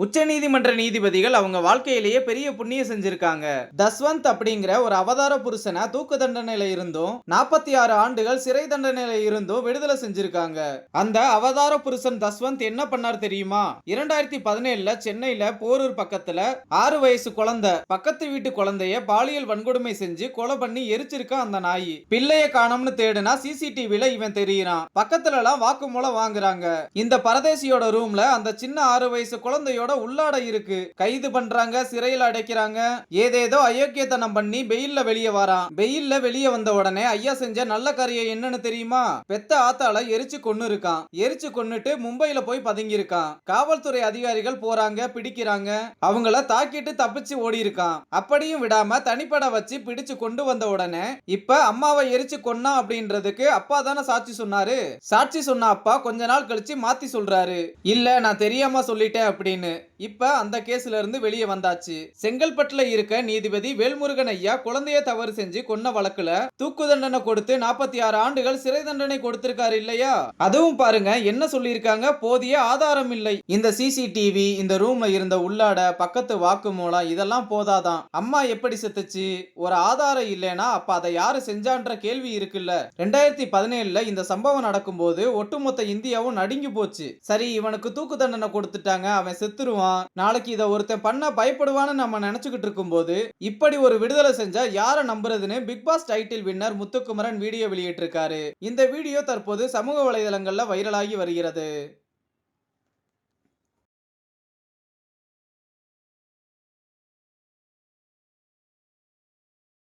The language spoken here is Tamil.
உச்சநீதிமன்ற நீதிபதிகள் அவங்க வாழ்க்கையிலேயே பெரிய புண்ணியம் செஞ்சிருக்காங்க. தஸ்வந்த் அப்படிங்கிற ஒரு அவதார புருஷனை தூக்கு தண்டனையில இருந்தும் நாற்பத்தி ஆறு ஆண்டுகள் சிறை தண்டனையில இருந்தும் விடுதலை செஞ்சிருக்காங்க. அந்த அவதார புருஷன் தஸ்வந்த் என்ன பண்ணார் தெரியுமா? இரண்டாயிரத்தி பதினேழுல சென்னையில போரூர் பக்கத்துல ஆறு வயசு குழந்தை பக்கத்து வீட்டு குழந்தைய பாலியல் வன்கொடுமை செஞ்சு கொலை பண்ணி எரிச்சிருக்கான் அந்த நாய். பிள்ளைய காணோம்னு தேடுனா சிசிடிவில இவன் தெரியிறான். பக்கத்துல எல்லாம் வாக்குமூலம் வாங்குறாங்க. இந்த பரதேசியோட ரூம்ல அந்த சின்ன ஆறு வயசு குழந்தையோட உள்ளாடை இருக்கு. கைது பண்றாங்க சிறையில் அடைக்கிறாங்க. ஏதேதோ அயோக்கியத்தனம் பண்ணி வெயில்ல வெளியே வரான். பெயில்ல வெளியே வந்த உடனே ஐயா செஞ்ச நல்ல காரியம் என்னன்னு தெரியுமா? பெத்த ஆத்தால எரிச்சு கொன்னு இருக்கான். எரிச்சு கொன்னுட்டு மும்பையில போய் பதுங்கி இருக்கான் காவல்துறை அதிகாரிகள் போறாங்க பிடிக்கிறாங்க. அவங்கள தாக்கிட்டு தப்பிச்சு ஓடி இருக்கான் அப்படியும் விடாம தனிப்பட வச்சு பிடிச்சு கொண்டு வந்த உடனே இப்ப அம்மாவை எரிச்சு கொன்னா அப்படின்றதுக்கு அப்பா தானே சாட்சி சொன்னாரு? சாட்சி சொன்ன அப்பா கொஞ்ச நாள் கழிச்சு மாத்தி சொல்றாரு. இல்ல நான் தெரியாம சொல்லிட்டேன் அப்படின்னு. இப்ப அந்த கேஸ்ல இருந்து வெளியே வந்தாச்சு. செங்கல்பட்டுல இருக்க நீதிபதி வேல்முருகன் ஐயா குழந்தைய தவறு செஞ்சு கொன்ன வழக்குல தூக்கு தண்டனை கொடுத்து நாற்பத்தி ஆறு ஆண்டுகள் சிறை தண்டனை கொடுத்திருக்காரு இல்லையா? அதுவும் பாருங்க என்ன சொல்லியிருக்காங்க? போதிய ஆதாரம் இல்லை. இந்த சிசிடிவி இந்த ரூம்ல இருந்த உள்ளாட பக்கத்து வாக்குமூலம் இதெல்லாம் போதாதான். அம்மா எப்படி செத்துச்சு? ஒரு ஆதாரம் இல்லைனா அப்ப அதை யாரு செஞ்சான்ற கேள்வி இருக்குல்ல. ரெண்டாயிரத்தி பதினேழுல இந்த சம்பவம் நடக்கும்போது ஒட்டுமொத்த இந்தியாவும் நடுங்கி போச்சு. சரி இவனுக்கு தூக்கு தண்டனை கொடுத்துட்டாங்க அவன் செத்துருவான் நாளைக்கு இதை ஒருத்தன் பண்ண பயப்படுவான்னு நம்ம நினைச்சுக்கிட்டு இருக்கும்போது இப்படி ஒரு விடுதலை செஞ்சா யாரை நம்புறதுன்னு Big Boss title winner Muthukumaran video வெளியிட்டிருக்காரு. இந்த வீடியோ தற்போது சமூக வலைதளங்கள்ல வைரலாகி வருகிறது.